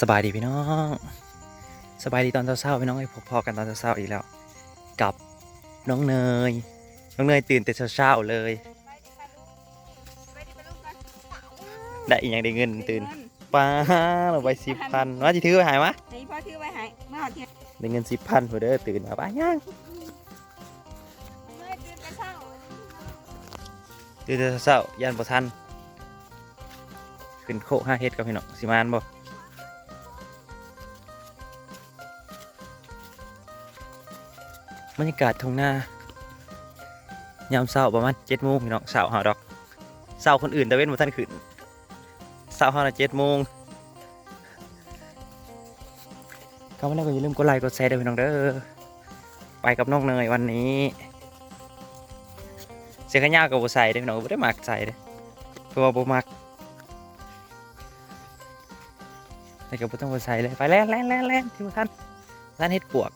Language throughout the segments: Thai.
สบายดีพี่น้อง สบายดีตอนเช้าๆพี่น้องไอ้พบพอกันตอนเช้าๆอีกแล้ว กับน้องเนย น้องเนยตื่นแต่เช้าๆเลย ได้อีกอย่างได้เงินตื่นป้าเราไปสิบพันว่าจะถือไปหายวะนี่พ่อถือไว้ให้มาหอดเทียนได้เงินสิบพันพอเด้อตื่นมาป้าย่างตื่นแต่เช้าตื่นแต่เช้ายันบ่ทันขึ้นโคห้าเฮ็ดกับพี่น้องสิมานบ่ บรรยากาศทุ่งนายามเช้าประมาณเจ็ดโมงพี่น้องเช้าหาดอกเช้าคนอื่นแต่เว้นบ่ทันขึ้นเช้าหาละเจ็ดโมงเข้ามาแล้วก็อย่าลืมกดไลค์กดแชร์ด้วยพี่น้องเด้อไปกับน้องเนยวันนี้เสื้อแขนยาวกับบ่ใส่เด้อพี่น้องบ่ได้มักใส่เด้อเพราะว่าบ่มักแต่ก็บ่ต้องบ่ใส่เลยไปแล่นแล่นแล่นแล่นที่บ่ทันท่านเฮ็ดปวก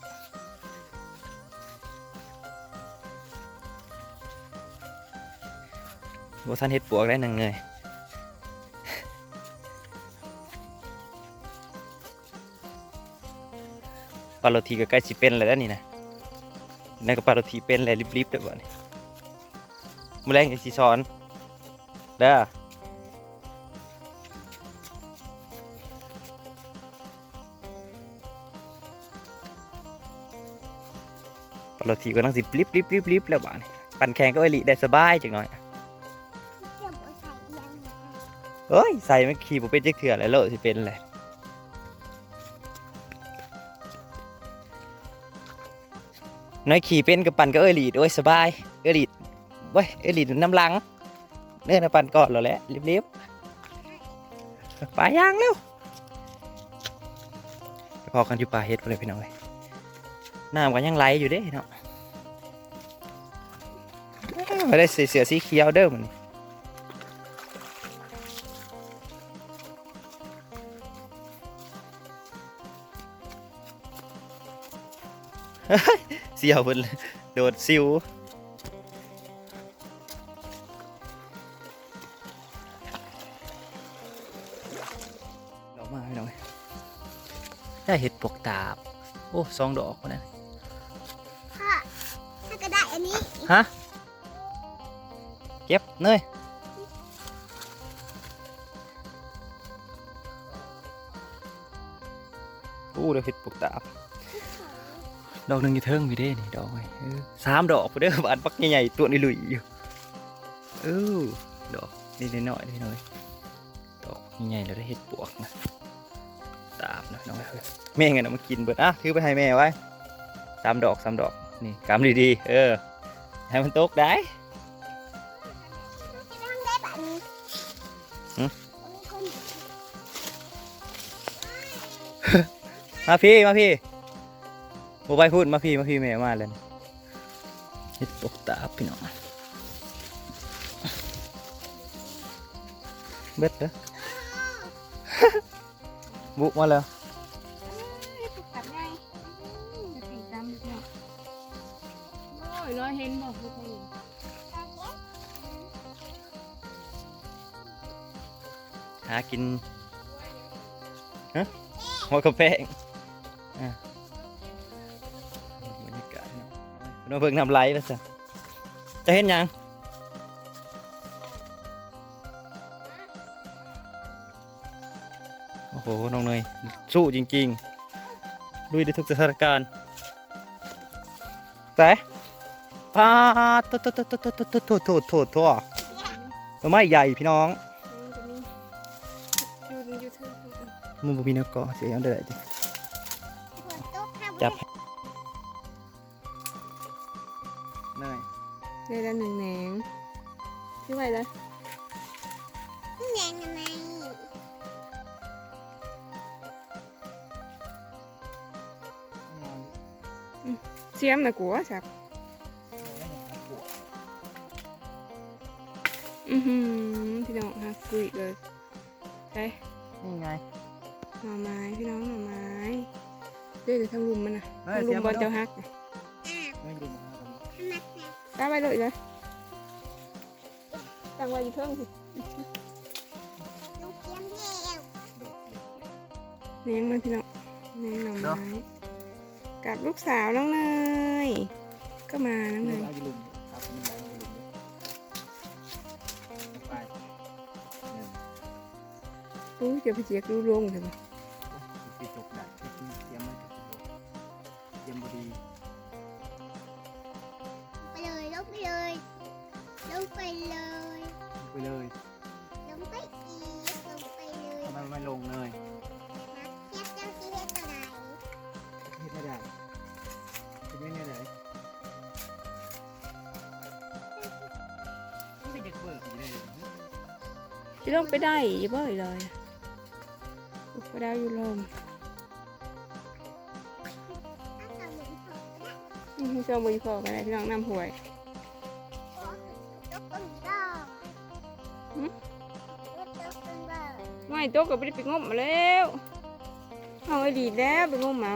บ่ทันเฮ็ดปวกได้หนังเลยปลาโรตีก็ใกล้สิเป็นแล้วเด้นี่นะนั่นก็ปลาโรตีเป็นแล้วรีบๆเด้อบ่นี่มือแรงจะสีสอนเด้อปกติก็ต้องสิบลิบลิบลิบลิบแล้วบ้านี่ปั่นแข่งก็เอลิได้สบายจังหน่อย เอ้ยใส่ไม่ขี่บุเป็นเจ๊กเถื่อแล้วโลดสิเป็นเลยน้อยขี่เป็นกับปั่นก็เอลิโอ้ยสบายเอลิเว้ยเอลิน้ำลังเนื้อนะปั่นก่อนแล้วแหละรีบๆไปย่างเร็วไปพอกันอยู่ป่าเฮ็ดเลยพี่น้องเลยน้ำก็ยังไหลอยู่เด้เนาะไม่ได้ใส่เสือสีเขียวเด้อมัน เสียวเพิ่นเลยโดดซิวดอกมาพี่น้องได้เห็ดปวกตาบ โอ้สองดอกคนนั้นพ่อถ้าก็ได้อันนี้ฮะ เก็บเนยโอ้ได้เห็ดปวกตาบ ดอกหนึ่งอยู่เทิงพี่เด้นี่ดอกไว้เออสามดอกพุ่นเด้อบานปักใหญ่ๆตัวนี่ลุยอยู่เออดอกนี่น้อยๆนี่น้อยดอกใหญ่ๆแล้วได้เห็ดปวกนะตามนะน้องเอ้ยแม่งไงนะมากินเบิดอะถือไปให้แม่ไว้สามดอกสามดอกนี่กำดีๆเออให้มันตกได้จะต้องได้แบบนี้หืมมีคนมาพี่มาพี่ โมไปพูดมาพี่มาพี่แม่มาเลยเห็ดปกตาพี่น้องเบ็ดเด้อบุกมาแล้วเห็นบอกทุกคนหากินฮะหัวกระแพงอะ น้องเพิ่งนำไหลแล้วจ้ะจะเห็นยังโอ้โหน้องเนยสู้จริงๆลุยได้ทุกสถานการณ์แต่ปาดโทษโทษโทษโทษโทษโทษโทษโทษโทษโทษต้นไม้ใหญ่พี่น้องมันบ่มีแนวเกาะเสียยังได้ดิฝนตกครับจับ Xiêm là của sạp. Thì nó hạt quỷ rồi. Đây. Nhìn này. Nó mai cái nó nó mai đây là thằng lùm mình à thằng lùm bọn cháu hạt cá bay lội rồi. Đang quay gì thương thì. Nén lên thì nó nén là mai กไม่ดูมาทำไมนะกล้าไปเลยเลยจังไว้อยู่เทิงสิลูกเทียมเทวเลี้ยงมันพี่น้องเลี้ยงหน่อไม้กับลูกสาวน้องเนยก็มาน้องเนยเอาอยู่ลุมครับมันเอาอยู่ลุมไปหนึ่งอู้จะไปเจียกดูลงใช่ไหมไปจบได้ จะลงไปได้อีกบ่อยเลยลูกก็ได้อยู่ลมถ้าทำเหมือนเขาก็ได้อืมเจ้าบุญพอกันได้พี่น้องน้ำหวยโอ้ตกต้นดอกตกต้นดอกไม่โต๊ะก็ไม่ได้ไปงมมาแล้วเอาไอ้ดีแล้วไปงมมา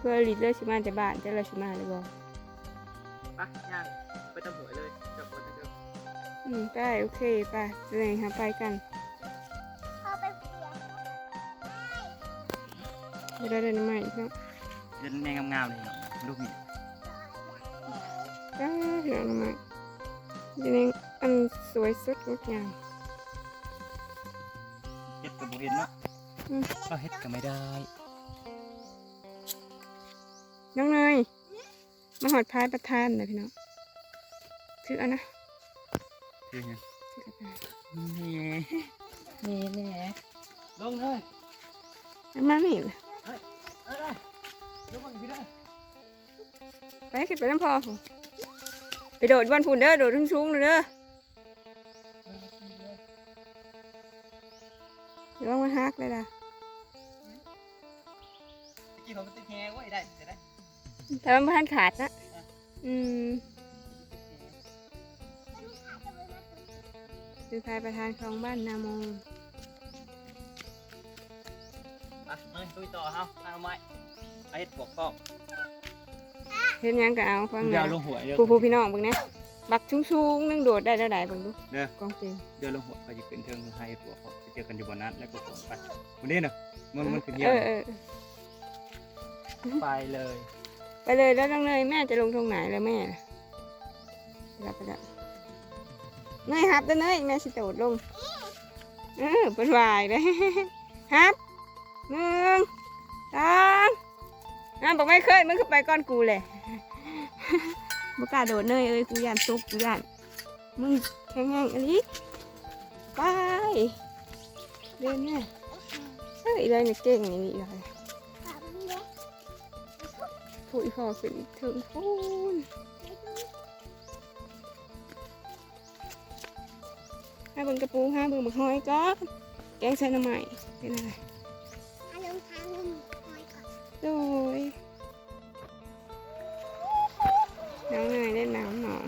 เพื่อลีดเลยชิมาแต่บ้านแต่เราชิมาเลยบ่ไปย่างไปตำหวยเลยจับคนเดิมอืมไปโอเคไปเลยค่ะไปกันเข้าไปเปลี่ยนเดี๋ยวเราเดินใหม่พี่น้องเดินแนงงามๆเลยลูกนี่จ้าพี่น้องใหม่เดี๋ยวนี้อันสวยสดงดงามเฮ็ดกับบุเห็นเนาะอืมก็เฮ็ดก็ไม่ได้ น้องเนยมาหอดพายประทานนะพี่น้องถือเอันนะคือไงถือกระดาษนี่นี่นี่ลงเลยเอามานี่เลยเอ้ยได้ลงมาอีกทีได้ไปขึ้นไปน้ำพอผมไปโดดบอลฝุ่นเด้อโดดชุ่งๆเลยเด้อเดี๋ยวมันฮักเลยล่ะกี่เขาติดแฮไว้ได้จะได้ แต่มันบ่ทันขาดนะ อืมคือพายประธานของบ้านนามงอะเฮ้ยตุยต่อเฮาเอาไม้ไอ้บอกกล้องเห็นหยังก็เอาฟังเดี๋ยนะวลงหัวเดี๋ยว ผู้ผู้พี่น้องเบิ่งนะบักชุ่งๆนึงโดดได้แล้วได้เบิ่งดูเด้อ กองเต็มเดี๋ยวลงหัวไปจะขึ้นเทิงให้ตัวเขาไปเจอกันอยู่บนนั้นแล้วก็ไปวันนี้เนาะมันมันขึ้นเยเออะอเออไปเลย ไปเลยแล้วน้องเนยแม่จะลงตรงไหนแล้วแม่รับไปแล้วเนยฮับเด้อเนยแม่สิโดดลง เออเป็นวายเลยฮับหนึ่งสองน้าบอกไม่เคยมึงขึ้นไปก้อนกูเลยบกาโดดเนยเอ้ยกูย่านตุกกูย่านมึงแข็งแรงอันนี้ไปเดินเนี่ยเฮ้ยเลยเนี่ยเก่งอย่างนี้เลย ผู้อีพอขึ้นถึงพูนห้าเบิ่งกระปูห้าเบิ่งบักหอยก็แกงใส่หน้ำใหม่เป็นอะไรอาลงทางงุ่มหอยก่อนโดยน้องเนยเล่นน้ำหนอง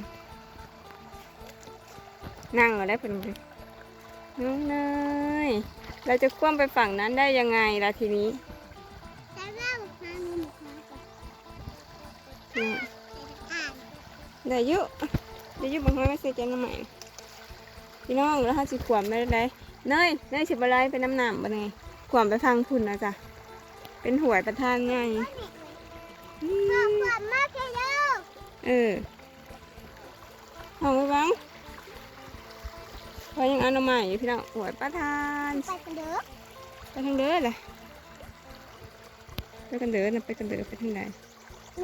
นั่งเหรอได้เป็นไปน้องเนยเราจะคว่ำไปฝั่งนั้นได้ยังไงล่ะทีนี้ ได้อยุได้อยุบักหอยไม่ใส่แกงหน้ำใหม่พี่น้องแล้วเขาสิขวมไม่ได้เนยเนยสิบอะไรเป็นน้ำหนำปะไงขวมไปฟังพุ่นนะจ๊ะเป็นหวยประทานไงอืขอบมคุณมากเลยลูกเออเอาไปบ้างพอยังเอาหน่อไม้อยู่พี่น้องหวยประทานไปกันเด้อไปทางเด้อเลยไปกันเด้อนะไปกันเด้อไปทางใด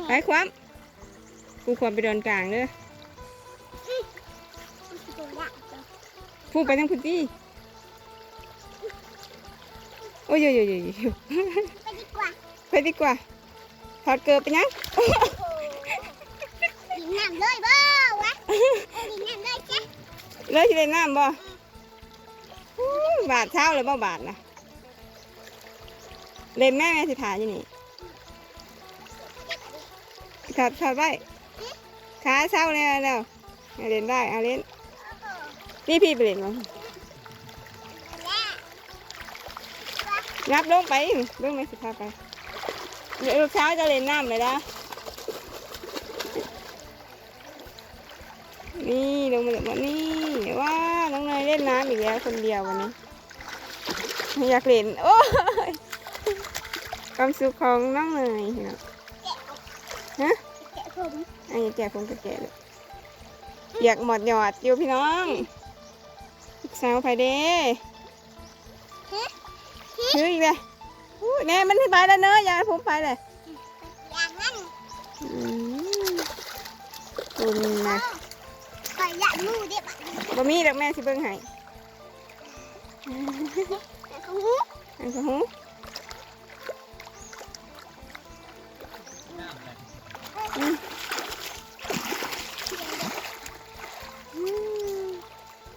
ไปความ กูความไปเดินกลางเด้อตัวละจ้ะพูดไปทางพุนที่โอ้ยโยโยโยโยไปดีกว่าไปดีกว่าถอดเกลือไปยังดินน้ำเลยบ่วะดินน้ำเลยจ้ะเลยที่เล่นน้ำบ่อู้บาทเช้าเลยบ่บาทนะเล่นแม่แม่สิถ่ายอยู่นี่ถอดถอดไว้ ขาเช้าเลยแล้วเอาเล่นได้เอาเล่นนี่พี่ไปเล่นมั้งแม่ยับลงไปเบื้องแม่สิพาไปเดี๋ยวลูกเช้าจะเล่นน้ำเลยนะนี่ลงมาเลยมานี่ว้าน้องเนยเล่นน้ำอีกแล้วคนเดียววันนี้อยากเล่นโอ้ยความสุขของน้องเนยเนาะฮะแกะ อันนี้แจกผมกับแจกเลยอยากหมดหยอดอยู่พี่น้องลูกสาวไผเด้เฮ้ยอีกเลยอู้แน่มันไปแล้วเนอะอยาให้ผมไปเลยอย่างนั้นอืมคุณนะไปอยากนู่นเด็กบะมี่ดอกแม่สิเบิ่งให้แต่เขาหูอันก็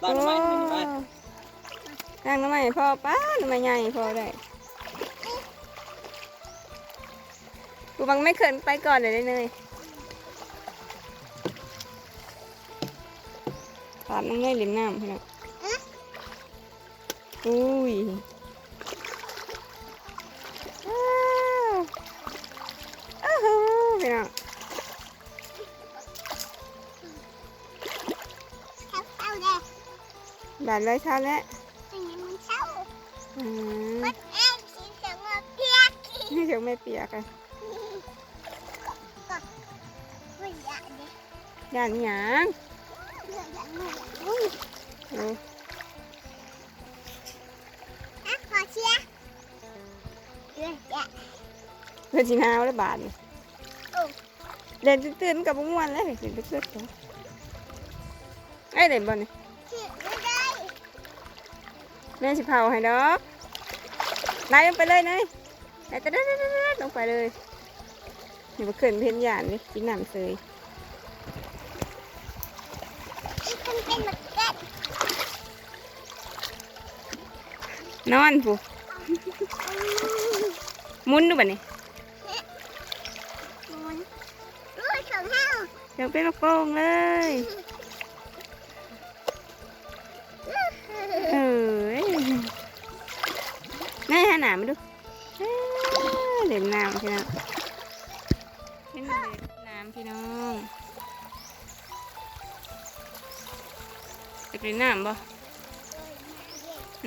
บ้านทำไมไม่บ้านยังทำไมพ่อป้าทำไมใหญ่พ่อได้กูบังไม่เขินไปก่อนเลยเลยตอนน้องเนยเล่นน้ำพี่น้องอุ้ย บาดเลยเช้าแล้วอันนี้มันเช้าอืมมันแอบสีเสียงมาเปียกให้เดี๋ยวไม่เปียกกันไม่อยากเลยย่านหยางไม่อยากนู่นอุ้ยเอออะขอเชียร์เดี๋ยวจะเพื่อนชินาวแล้วบาดนี่โอ้เล่นตื่นๆกับบุ้งวันแล้วเล่นตื่นๆกับไอ้เล่นบอลนี่เชียร์ไม่ได้ แม่สิเผาให้ดอกไล่ลงไปเลยเนยไล่ตะเด็ดๆๆลงไปเลยอย่ามาเขินเพี้ยนหยานเลยกินน้ำเสยอีกคนเป็นหมดแก๊สนอนผู้หมุนดูบัดนี้มันรู้ของเฮาเดี๋ยวเป็นลูกโป่งเลย หนามาดูเล่นน้ำพี่น้องเล่นน้ำพี่น้องอยากเล่นน้ำบ่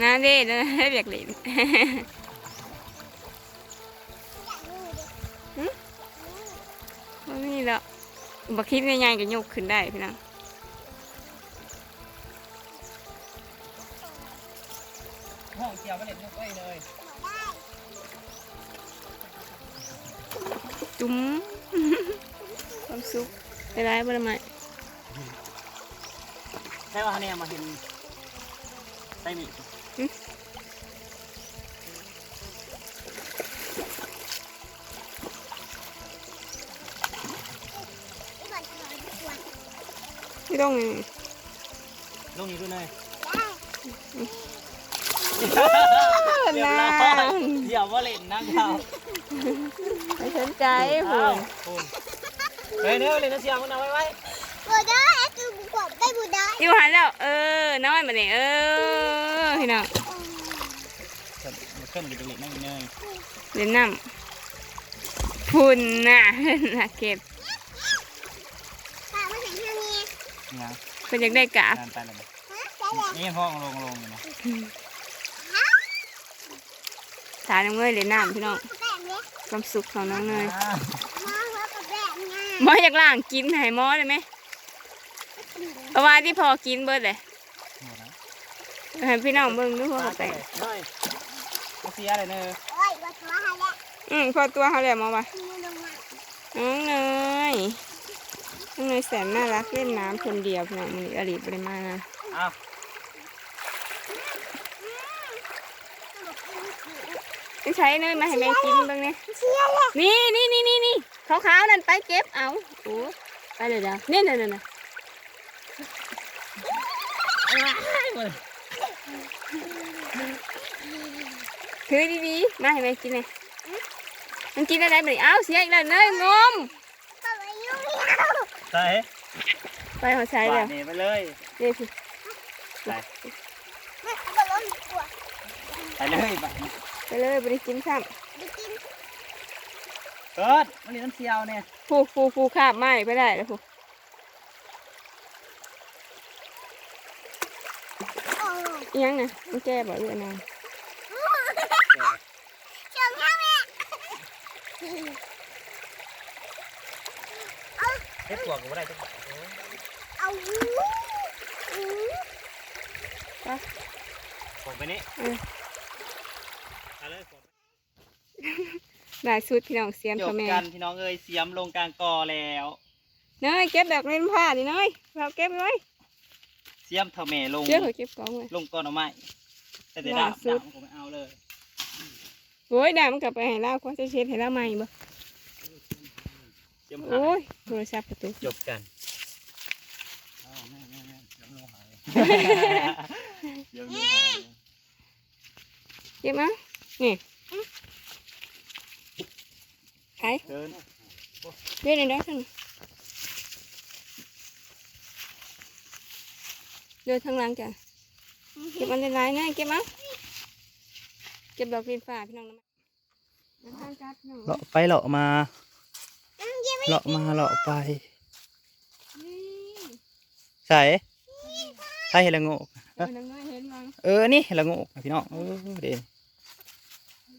น้าเด้นะอยากเล่นว่ามีแล้วบักคิดง่ายๆก็ยกขึ้นได้พี่น้อง บ้างไหมใช่ว่าเนี่ยมาเห็นไส้หมี่ไม่ต้องลงนี้ด้วยเลยเดี๋เดี๋ยวเราเดี๋ยวว่าเล่นนะครับไม่สนใจผอ้าวมคุณ เฮ้ยเนื้อเล่นนะเสียงมันเอาไว้ไว้บัวได้คือบุกบได้บัวได้อยู่หันแล้ว เออ น้อยมาเนี่ยเออพี่น้องมันขึ้นอยู่ตรงนี้นั่งเนยเล่นน้ำพุ่นน่ะน่ะเก็บป้ามาเห็นทางนี้นะเป็นอยากได้กาบงานไปแล้วฮะได้แล้วนี่ห้องลงลงอยู่นะสาน้องเนยเล่นน้ำพี่น้องแบบนี้ความสุขของน้องเนย หมออยากล่างกินให้หมอได้ไหมเพราะว่าที่พอกินเบิดเลยหมดแล้วให้พี่น้องเบิ่งดูว่าเขาไปไปเฮ้ยมาเสียอะไรเนยโอ้ยวัดมาให้แล้วอืมพอตัวเขาแล้วหมอว่ามือลงมาน้องเนยน้องเนยแสนน่ารักเล่นน้ำคนเดียวพี่น้องมืออดีตบริมานะอ้าวไม่ใช้เนยมาให้แม่กินเบ้างเนี่ยเชียร์เลยนี่นี่นี่นี่นี่ ขาวๆนั่นไปเก็บเอาโอ้ไปเลยเดี๋ยวนี่นี่นี่นี่ถือดีๆมาให้แม่กินเลยมันกินอะไรไปเอ้าเสียอีกแล้วเนยงมป้าไปยุ่งเหี้ยวใส่ไปหัวใช้บาแล้ดวนี่ไปเลยเดี๋ยวสิใส่แม่ก็ล้มตัวไปเลยบาดนี่ไปเลยบริกินซ้ไปกิน เกิดมันนี่มันเสียวเนี่ยฟูฟูฟูคาบไหม้ไปได้แล้วฟูเอียงนะมันแก้บ่เอือยนะสียงข้างเฮ็ดปวกก็บ่ได้จังเอาหูไปผมไปนี่เออไเลยผม ได้สุดพี่น้องเสียมจพ่อบแม่กันพี่น้องเอ้ยเสียมลงกลางกอแล้ว เนยเก็บดอกเล่นผ้าดิเนยเราเก็บไว้เสียมเท่าแม่ลง เชื่อเขาเก็บกองไว้ ลงก่อนเอาไม้แต่เดี๋ยวล่าดาบสุด ดาบผมไม่เอาเลยโอ้ยได้มันกลับไปให้เล่าก็จะเช็ดให้เล่าใหม่บ่เสียมหาโอ้ยโทรศัพท์ประตูจบกันเดี๋ยวนี้เก็บมานี่ ไอ้เดินเล่นในได้ทั้งเดินทางหลังจ้ะเก็บมันในลายนะเก็บมาเก็บดอกลินฟ้าพี่น้องน้ำมันเดินทางการพี่น้องเลาะไปเลาะมาน้ำเยี่ยมเลาะมาเลาะไปนี่ใส่ใส่เห็ดละโงกเดี๋ยวน้องน้อยเห็นมั้งเออนี่เห็ดละโงกพี่น้องเออเด่น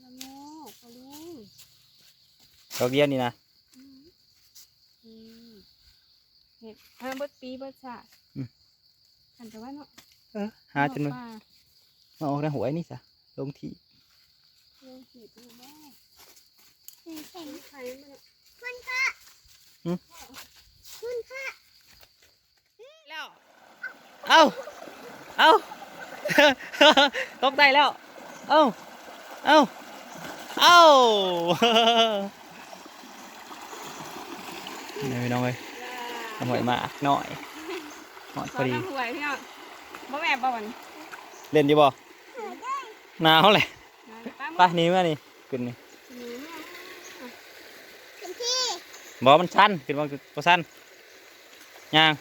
ละโมกปลาลุง ดอกเบี้ยนี่นะอืมอืมเห็ดเออเบิดปีเบิดชาติขันแต่ว่าเนาะเออหาจนมัมันมาออกในหัวไอ้นี่จ้ะลงที่ลงขีดดูบ้างเห็นเห็นใครมันคุณค่ะคุณค่ะแล้วเอ้าเอ้าตกได้แล้ว เอ้า เอ้า เอ้า นี่พี่น้องเอ้ยทำหวยมากหน่อยหอดขพออดีน้ำหวยพี่น้องบ่แม่บ่วันเล่นอยู่บ่หนาวเลยป้าไปหนี่มานี่ขึ้นนี่คุณพี่บ่มันสั้นขึ้นบ่บ่สั้นย่าง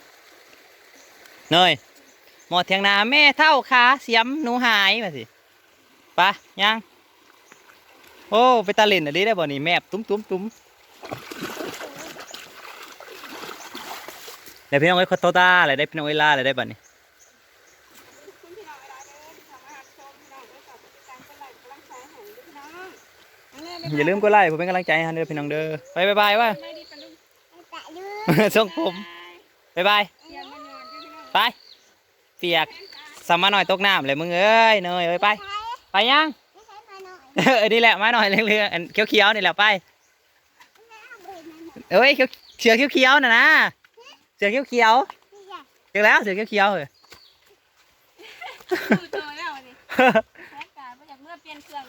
เนยหมอเถียงนาแม่เท่าขาเสียมหนูหายมาสิไปย่างโอ้ไปตาเล่นอันนี้ได้บ่นี่แมบตุ้มตุ้มตุ้ม เดี๋ยวพี่น้องเอ้ยขอโทษตาอะไรได้พี่น้องเอ้ยลาอะไรได้บ่นี่คุณพี่น้องเวลาเดินที่ทำอาหารชมพี่น้องได้ตอบปฏิการเป็นไรกำลังใจให้พี่น้องอย่าลืมกดไลค์ผมเป็นกำลังใจให้เด้อพี่น้องเด้อไปบ๊ายบายว่าไม่ดีปะลุงแต่ดูส่งผมบ๊ายบายเตรียมมานอนด้วยพี่น้องไปเปียกสามาหน่อยตกน้ำเลยมึงเอ้ยเนยเอ้ยไป ไปยังไม่ใช่มาหน่อยเออนี่แหละมาหน่อยเรื่อยๆอันเขียวๆนี่แหละไปไม่เอาเบรมาหน่อยเอ้ยเขียวเสือเขียวๆน่ะนะเสือเขียวเขียวเจอแล้วเสือเขียวเขียวเดูเจแล้วนี่แผการไม่ยาเมื่อเปลี่ยนเครื่อง